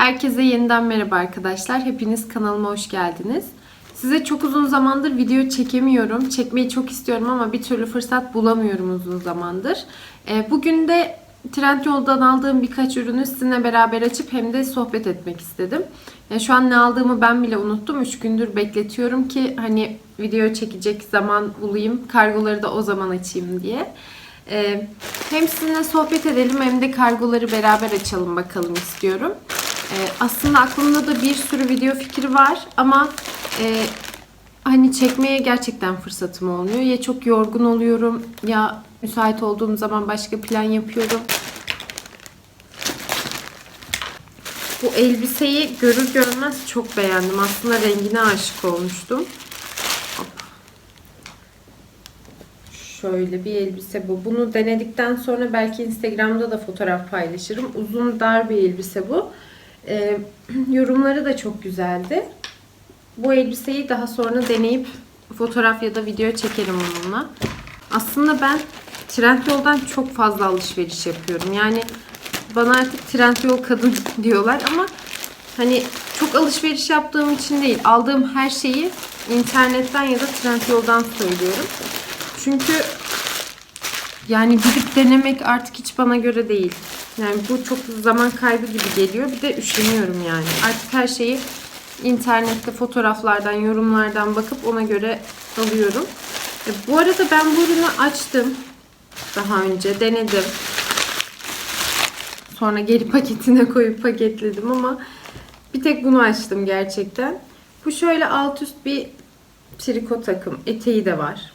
Herkese yeniden merhaba arkadaşlar. Hepiniz kanalıma hoş geldiniz. Size çok uzun zamandır video çekemiyorum. Çekmeyi çok istiyorum ama bir türlü fırsat bulamıyorum uzun zamandır. Ee, Bugün de Trendyol'dan aldığım birkaç ürünü sizinle beraber açıp hem de sohbet etmek istedim. Yani şu an ne aldığımı ben bile unuttum. 3 gündür bekletiyorum ki hani video çekecek zaman bulayım. Kargoları da o zaman açayım diye. Ee, hem sizinle sohbet edelim hem de kargoları beraber açalım bakalım istiyorum. Ee, aslında aklımda da bir sürü video fikri var ama e, hani çekmeye gerçekten fırsatım olmuyor. Ya çok yorgun oluyorum ya müsait olduğum zaman başka plan yapıyorum. Bu elbiseyi görür görmez çok beğendim. Aslında rengine aşık olmuştum. Şöyle bir elbise bu. Bunu denedikten sonra belki Instagram'da da fotoğraf paylaşırım. Uzun dar bir elbise bu. Ee, yorumları da çok güzeldi. Bu elbiseyi daha sonra deneyip fotoğraf ya da video çekerim onunla. Aslında ben Trendyol'dan çok fazla alışveriş yapıyorum. Yani bana artık Trendyol kadın diyorlar ama hani çok alışveriş yaptığım için değil. Aldığım her şeyi internetten ya da Trendyol'dan söylüyorum. Çünkü yani gidip denemek artık hiç bana göre değil. Yani bu çok zaman kaybı gibi geliyor. Bir de üşeniyorum yani. Artık her şeyi internette fotoğraflardan, yorumlardan bakıp ona göre alıyorum. E, bu arada ben bu ürünü açtım. Daha önce denedim. Sonra geri paketine koyup paketledim ama bir tek bunu açtım gerçekten. Bu şöyle alt üst bir triko takım. Eteği de var.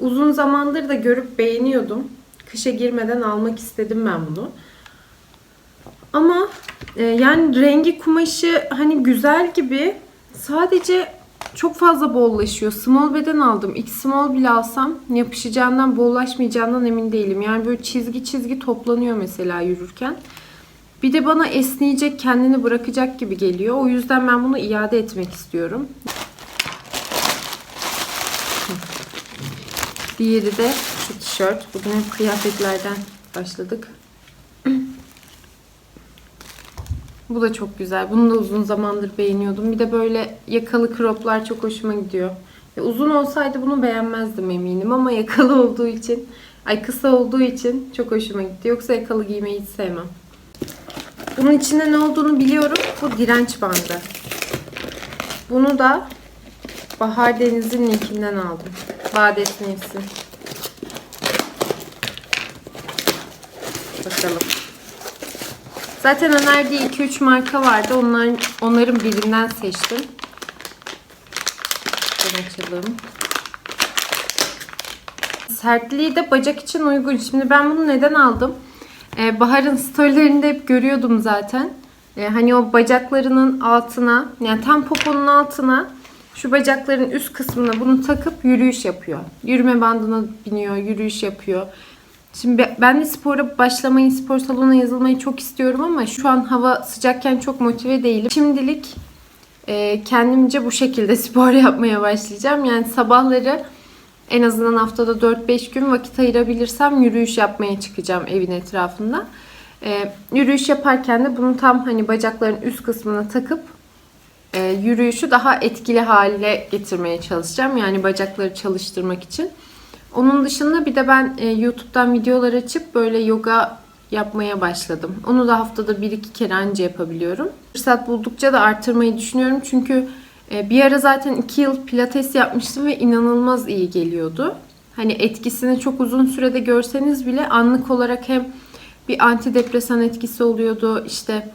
Uzun zamandır da görüp beğeniyordum. Kışa girmeden almak istedim ben bunu. Ama e, yani rengi kumaşı hani güzel gibi sadece çok fazla bollaşıyor. Small beden aldım. X small bile alsam yapışacağından bollaşmayacağından emin değilim. Yani böyle çizgi çizgi toplanıyor mesela yürürken. Bir de bana esneyecek, kendini bırakacak gibi geliyor. O yüzden ben bunu iade etmek istiyorum. Diğeri de şu tişört. Bugün hep kıyafetlerden başladık. Bu da çok güzel. Bunu da uzun zamandır beğeniyordum. Bir de böyle yakalı croplar çok hoşuma gidiyor. Ya uzun olsaydı bunu beğenmezdim eminim ama yakalı olduğu için, ay kısa olduğu için çok hoşuma gitti. Yoksa yakalı giymeyi hiç sevmem. Bunun içinde ne olduğunu biliyorum. Bu direnç bandı. Bunu da Bahar Deniz'in linkinden aldım. Bades Nefsi. Bakalım. Zaten önerdiği 2-3 marka vardı. Onların, onların birinden seçtim. Şöyle açalım. Sertliği de bacak için uygun. Şimdi ben bunu neden aldım? Ee, Bahar'ın storylerinde hep görüyordum zaten. Ee, hani o bacaklarının altına, yani tam poponun altına şu bacakların üst kısmına bunu takıp yürüyüş yapıyor. Yürüme bandına biniyor, yürüyüş yapıyor. Şimdi ben de spora başlamayı, spor salonuna yazılmayı çok istiyorum ama şu an hava sıcakken çok motive değilim. Şimdilik e, kendimce bu şekilde spor yapmaya başlayacağım. Yani sabahları en azından haftada 4-5 gün vakit ayırabilirsem yürüyüş yapmaya çıkacağım evin etrafında. E, yürüyüş yaparken de bunu tam hani bacakların üst kısmına takıp e, yürüyüşü daha etkili hale getirmeye çalışacağım. Yani bacakları çalıştırmak için. Onun dışında bir de ben e, YouTube'dan videolar açıp böyle yoga yapmaya başladım. Onu da haftada bir iki kere anca yapabiliyorum. Fırsat buldukça da artırmayı düşünüyorum. Çünkü e, bir ara zaten iki yıl pilates yapmıştım ve inanılmaz iyi geliyordu. Hani etkisini çok uzun sürede görseniz bile anlık olarak hem bir antidepresan etkisi oluyordu. İşte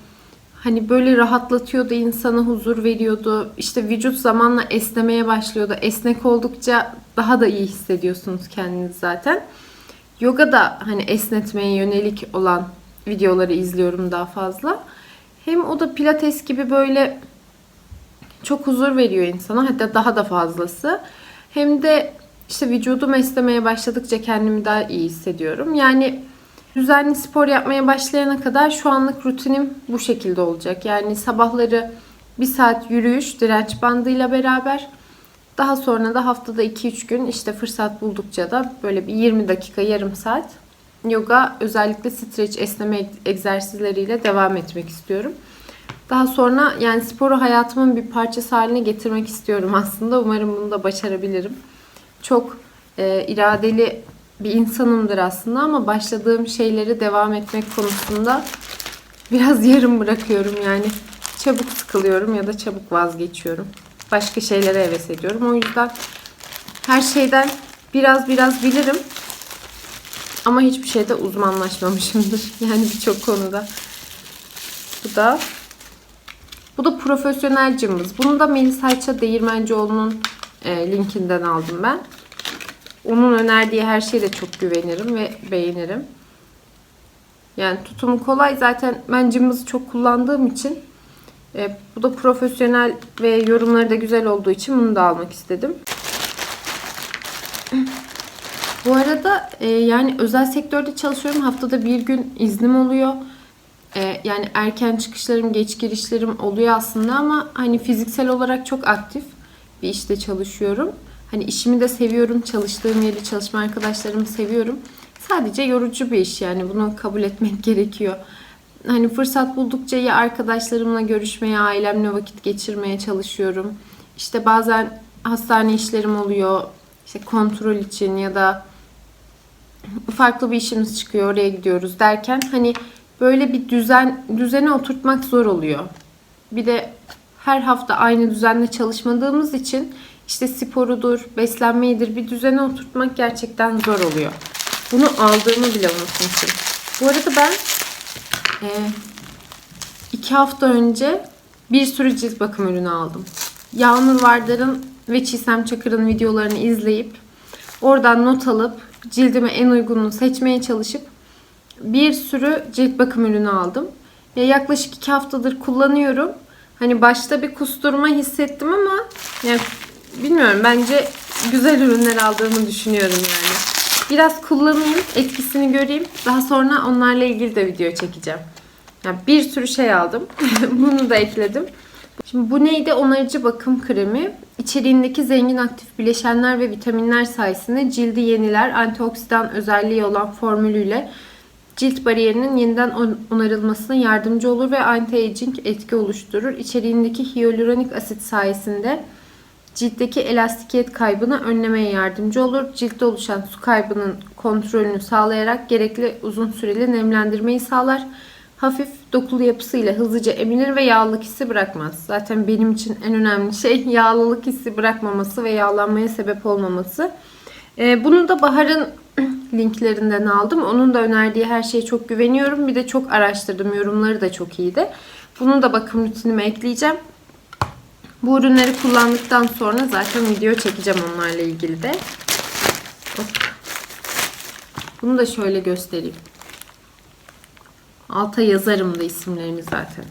hani böyle rahatlatıyordu, insana huzur veriyordu. İşte vücut zamanla esnemeye başlıyordu. Esnek oldukça daha da iyi hissediyorsunuz kendinizi zaten. Yoga da hani esnetmeye yönelik olan videoları izliyorum daha fazla. Hem o da pilates gibi böyle çok huzur veriyor insana. Hatta daha da fazlası. Hem de işte vücudum esnemeye başladıkça kendimi daha iyi hissediyorum. Yani düzenli spor yapmaya başlayana kadar şu anlık rutinim bu şekilde olacak. Yani sabahları bir saat yürüyüş direnç bandıyla beraber daha sonra da haftada 2-3 gün işte fırsat buldukça da böyle bir 20 dakika yarım saat yoga özellikle streç esneme egzersizleriyle devam etmek istiyorum. Daha sonra yani sporu hayatımın bir parçası haline getirmek istiyorum aslında. Umarım bunu da başarabilirim. Çok e, iradeli bir insanımdır aslında ama başladığım şeyleri devam etmek konusunda biraz yarım bırakıyorum yani. Çabuk sıkılıyorum ya da çabuk vazgeçiyorum. Başka şeylere heves ediyorum. O yüzden her şeyden biraz biraz bilirim. Ama hiçbir şeyde uzmanlaşmamışımdır. Yani birçok konuda. Bu da bu da profesyonel cımbız. Bunu da Melis Ayça Değirmencioğlu'nun e, linkinden aldım ben. Onun önerdiği her şeye de çok güvenirim ve beğenirim. Yani tutumu kolay. Zaten ben cımbızı çok kullandığım için e, bu da profesyonel ve yorumları da güzel olduğu için bunu da almak istedim. Bu arada e, yani özel sektörde çalışıyorum. Haftada bir gün iznim oluyor. E, yani erken çıkışlarım, geç girişlerim oluyor aslında ama hani fiziksel olarak çok aktif bir işte çalışıyorum. Hani işimi de seviyorum, çalıştığım yeri, çalışma arkadaşlarımı seviyorum. Sadece yorucu bir iş yani bunu kabul etmek gerekiyor. Hani fırsat buldukça ya arkadaşlarımla görüşmeye, ailemle vakit geçirmeye çalışıyorum. İşte bazen hastane işlerim oluyor. İşte kontrol için ya da farklı bir işimiz çıkıyor oraya gidiyoruz derken hani böyle bir düzen düzene oturtmak zor oluyor. Bir de her hafta aynı düzenle çalışmadığımız için işte sporudur, beslenmeyidir bir düzene oturtmak gerçekten zor oluyor. Bunu aldığımı bile unutmuşum. Bu arada ben e, iki hafta önce bir sürü cilt bakım ürünü aldım. Yağmur Vardar'ın ve Çiğsem Çakır'ın videolarını izleyip oradan not alıp cildime en uygununu seçmeye çalışıp bir sürü cilt bakım ürünü aldım. Ya yaklaşık iki haftadır kullanıyorum. Hani başta bir kusturma hissettim ama yani bilmiyorum bence güzel ürünler aldığımı düşünüyorum yani. Biraz kullanayım, etkisini göreyim. Daha sonra onlarla ilgili de video çekeceğim. Yani bir sürü şey aldım. Bunu da ekledim. Şimdi bu neydi? Onarıcı bakım kremi. İçeriğindeki zengin aktif bileşenler ve vitaminler sayesinde cildi yeniler, antioksidan özelliği olan formülüyle cilt bariyerinin yeniden onarılmasına yardımcı olur ve anti-aging etki oluşturur. İçeriğindeki hyaluronik asit sayesinde ciltteki elastikiyet kaybını önlemeye yardımcı olur. Ciltte oluşan su kaybının kontrolünü sağlayarak gerekli uzun süreli nemlendirmeyi sağlar. Hafif dokulu yapısıyla hızlıca emilir ve yağlılık hissi bırakmaz. Zaten benim için en önemli şey yağlılık hissi bırakmaması ve yağlanmaya sebep olmaması. Ee, bunu da Bahar'ın linklerinden aldım. Onun da önerdiği her şeye çok güveniyorum. Bir de çok araştırdım. Yorumları da çok iyiydi. Bunu da bakım rutinime ekleyeceğim. Bu ürünleri kullandıktan sonra zaten video çekeceğim onlarla ilgili de. Hop. Bunu da şöyle göstereyim. Alta yazarım da isimlerini zaten.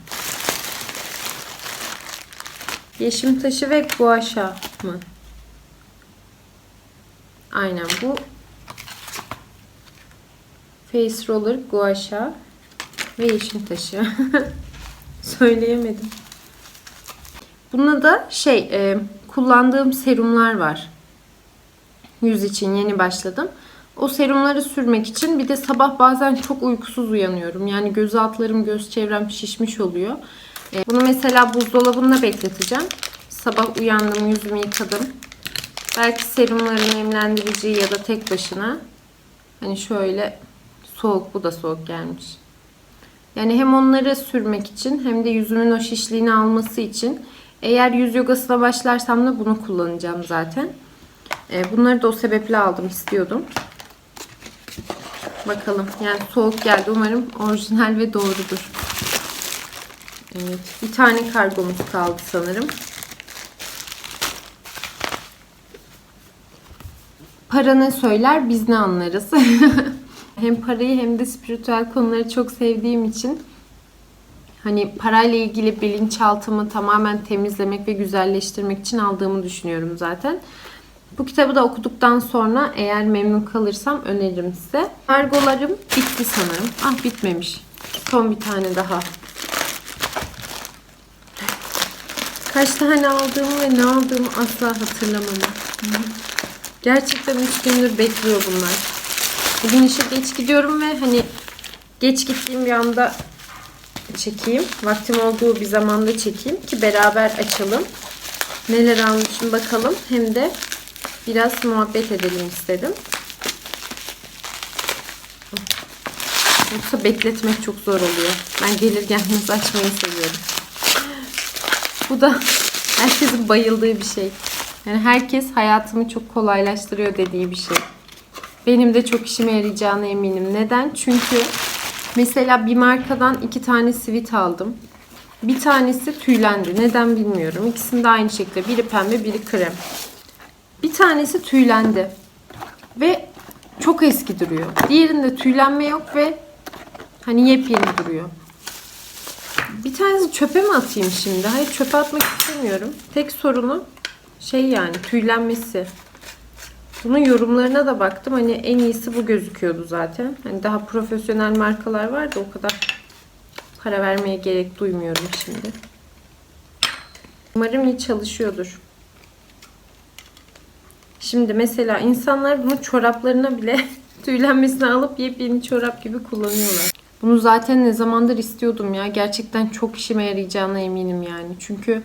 Yeşim taşı ve guaşa mı? Aynen bu. Face roller, guaşa ve yeşim taşı. Söyleyemedim. Bunda da şey e, kullandığım serumlar var. Yüz için yeni başladım. O serumları sürmek için bir de sabah bazen çok uykusuz uyanıyorum. Yani göz altlarım, göz çevrem şişmiş oluyor. E, bunu mesela buzdolabında bekleteceğim. Sabah uyandım, yüzümü yıkadım. Belki serumları nemlendirici ya da tek başına. Hani şöyle soğuk, bu da soğuk gelmiş. Yani hem onları sürmek için hem de yüzümün o şişliğini alması için eğer yüz yogasına başlarsam da bunu kullanacağım zaten. E, bunları da o sebeple aldım istiyordum. Bakalım. Yani soğuk geldi. Umarım orijinal ve doğrudur. Evet. Bir tane kargomuz kaldı sanırım. Para ne söyler biz ne anlarız. hem parayı hem de spiritüel konuları çok sevdiğim için hani parayla ilgili bilinçaltımı tamamen temizlemek ve güzelleştirmek için aldığımı düşünüyorum zaten. Bu kitabı da okuduktan sonra eğer memnun kalırsam öneririm size. Kargolarım bitti sanırım. Ah bitmemiş. Son bir tane daha. Kaç tane aldığımı ve ne aldığımı asla hatırlamam. Gerçekten 3 gündür bekliyor bunlar. Bugün işe geç gidiyorum ve hani geç gittiğim bir anda çekeyim. Vaktim olduğu bir zamanda çekeyim ki beraber açalım. Neler almışım bakalım. Hem de biraz muhabbet edelim istedim. Yoksa bekletmek çok zor oluyor. Ben gelir gelmez açmayı seviyorum. Bu da herkesin bayıldığı bir şey. Yani herkes hayatımı çok kolaylaştırıyor dediği bir şey. Benim de çok işime yarayacağına eminim. Neden? Çünkü mesela bir markadan iki tane sivit aldım. Bir tanesi tüylendi. Neden bilmiyorum. İkisini de aynı şekilde. Biri pembe, biri krem. Bir tanesi tüylendi. Ve çok eski duruyor. Diğerinde tüylenme yok ve hani yepyeni duruyor. Bir tanesi çöpe mi atayım şimdi? Hayır çöpe atmak istemiyorum. Tek sorunu şey yani tüylenmesi. Bunun yorumlarına da baktım. Hani en iyisi bu gözüküyordu zaten. Hani daha profesyonel markalar var da o kadar para vermeye gerek duymuyorum şimdi. Umarım iyi çalışıyordur. Şimdi mesela insanlar bunu çoraplarına bile tüylenmesini alıp yepyeni çorap gibi kullanıyorlar. Bunu zaten ne zamandır istiyordum ya. Gerçekten çok işime yarayacağına eminim yani. Çünkü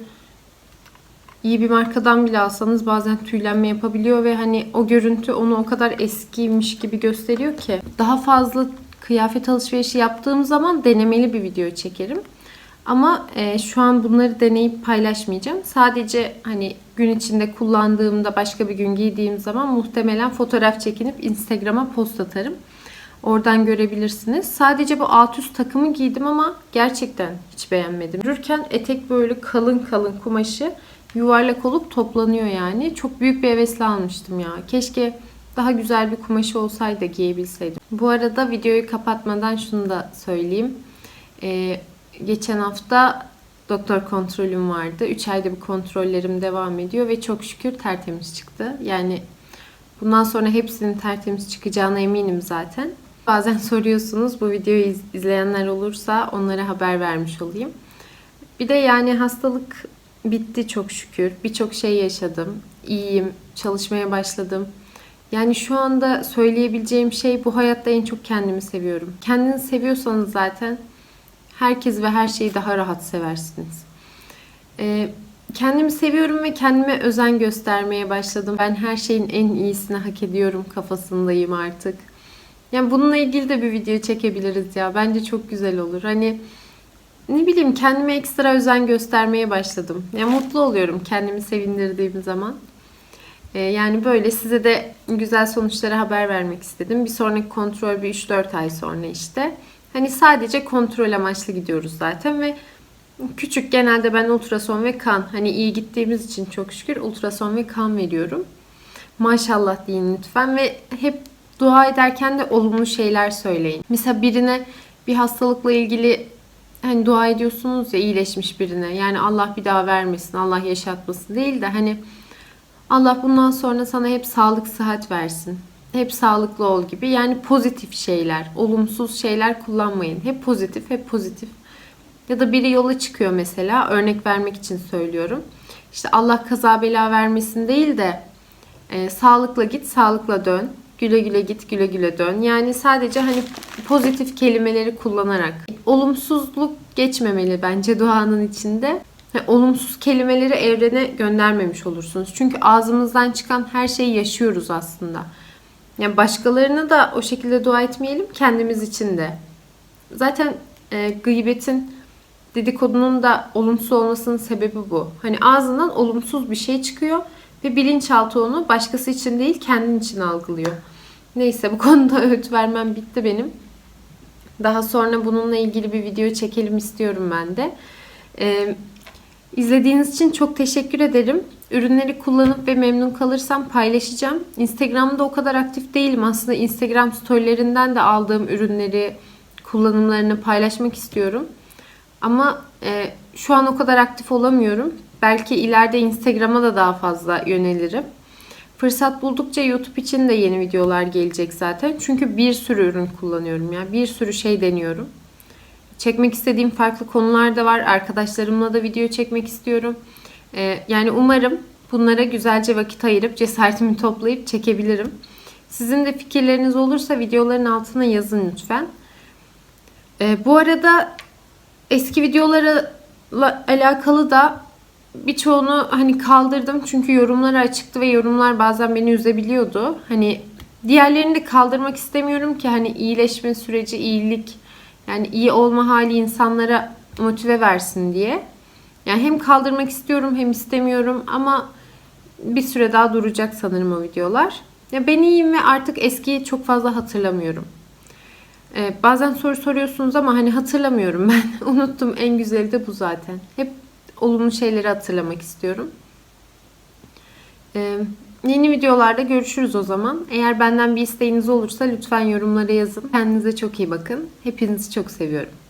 iyi bir markadan bile alsanız bazen tüylenme yapabiliyor ve hani o görüntü onu o kadar eskiymiş gibi gösteriyor ki. Daha fazla kıyafet alışverişi yaptığım zaman denemeli bir video çekerim. Ama e, şu an bunları deneyip paylaşmayacağım. Sadece hani gün içinde kullandığımda başka bir gün giydiğim zaman muhtemelen fotoğraf çekinip Instagram'a post atarım. Oradan görebilirsiniz. Sadece bu alt üst takımı giydim ama gerçekten hiç beğenmedim. Yürürken etek böyle kalın kalın kumaşı yuvarlak olup toplanıyor yani. Çok büyük bir hevesle almıştım ya. Keşke daha güzel bir kumaşı olsaydı giyebilseydim. Bu arada videoyu kapatmadan şunu da söyleyeyim. Ee, geçen hafta doktor kontrolüm vardı. 3 ayda bir kontrollerim devam ediyor ve çok şükür tertemiz çıktı. Yani bundan sonra hepsinin tertemiz çıkacağına eminim zaten. Bazen soruyorsunuz bu videoyu iz- izleyenler olursa onlara haber vermiş olayım. Bir de yani hastalık bitti çok şükür. Birçok şey yaşadım. İyiyim. Çalışmaya başladım. Yani şu anda söyleyebileceğim şey bu hayatta en çok kendimi seviyorum. Kendini seviyorsanız zaten herkes ve her şeyi daha rahat seversiniz. Ee, kendimi seviyorum ve kendime özen göstermeye başladım. Ben her şeyin en iyisini hak ediyorum kafasındayım artık. Yani bununla ilgili de bir video çekebiliriz ya. Bence çok güzel olur. Hani ne bileyim kendime ekstra özen göstermeye başladım. Yani mutlu oluyorum kendimi sevindirdiğim zaman. Ee, yani böyle size de güzel sonuçlara haber vermek istedim. Bir sonraki kontrol bir 3-4 ay sonra işte. Hani sadece kontrol amaçlı gidiyoruz zaten ve küçük genelde ben ultrason ve kan hani iyi gittiğimiz için çok şükür ultrason ve kan veriyorum. Maşallah deyin lütfen ve hep dua ederken de olumlu şeyler söyleyin. Mesela birine bir hastalıkla ilgili hani dua ediyorsunuz ya iyileşmiş birine. Yani Allah bir daha vermesin, Allah yaşatmasın değil de hani Allah bundan sonra sana hep sağlık sıhhat versin. Hep sağlıklı ol gibi. Yani pozitif şeyler, olumsuz şeyler kullanmayın. Hep pozitif, hep pozitif. Ya da biri yola çıkıyor mesela. Örnek vermek için söylüyorum. İşte Allah kaza bela vermesin değil de e, sağlıkla git, sağlıkla dön. Güle güle git, güle güle dön. Yani sadece hani pozitif kelimeleri kullanarak. Olumsuzluk geçmemeli bence duanın içinde. Yani olumsuz kelimeleri evrene göndermemiş olursunuz. Çünkü ağzımızdan çıkan her şeyi yaşıyoruz aslında. Yani başkalarına da o şekilde dua etmeyelim, kendimiz için de. Zaten e, gıybetin dedikodunun da olumsuz olmasının sebebi bu. Hani ağzından olumsuz bir şey çıkıyor ve bilinçaltı onu başkası için değil kendin için algılıyor. Neyse bu konuda öğüt vermem bitti benim. Daha sonra bununla ilgili bir video çekelim istiyorum ben de. Ee, izlediğiniz için çok teşekkür ederim. Ürünleri kullanıp ve memnun kalırsam paylaşacağım. Instagram'da o kadar aktif değilim. Aslında Instagram storylerinden de aldığım ürünleri, kullanımlarını paylaşmak istiyorum. Ama e, şu an o kadar aktif olamıyorum. Belki ileride Instagram'a da daha fazla yönelirim. Fırsat buldukça YouTube için de yeni videolar gelecek zaten. Çünkü bir sürü ürün kullanıyorum ya. Bir sürü şey deniyorum. Çekmek istediğim farklı konular da var. Arkadaşlarımla da video çekmek istiyorum. Ee, yani umarım bunlara güzelce vakit ayırıp cesaretimi toplayıp çekebilirim. Sizin de fikirleriniz olursa videoların altına yazın lütfen. Ee, bu arada eski videolarla alakalı da birçoğunu hani kaldırdım çünkü yorumları açıktı ve yorumlar bazen beni üzebiliyordu. Hani diğerlerini de kaldırmak istemiyorum ki hani iyileşme süreci, iyilik yani iyi olma hali insanlara motive versin diye. Yani hem kaldırmak istiyorum hem istemiyorum ama bir süre daha duracak sanırım o videolar. Ya ben iyiyim ve artık eskiyi çok fazla hatırlamıyorum. Ee, bazen soru soruyorsunuz ama hani hatırlamıyorum ben. Unuttum en güzeli de bu zaten. Hep olumlu şeyleri hatırlamak istiyorum. Ee, yeni videolarda görüşürüz o zaman. Eğer benden bir isteğiniz olursa lütfen yorumlara yazın. Kendinize çok iyi bakın. Hepinizi çok seviyorum.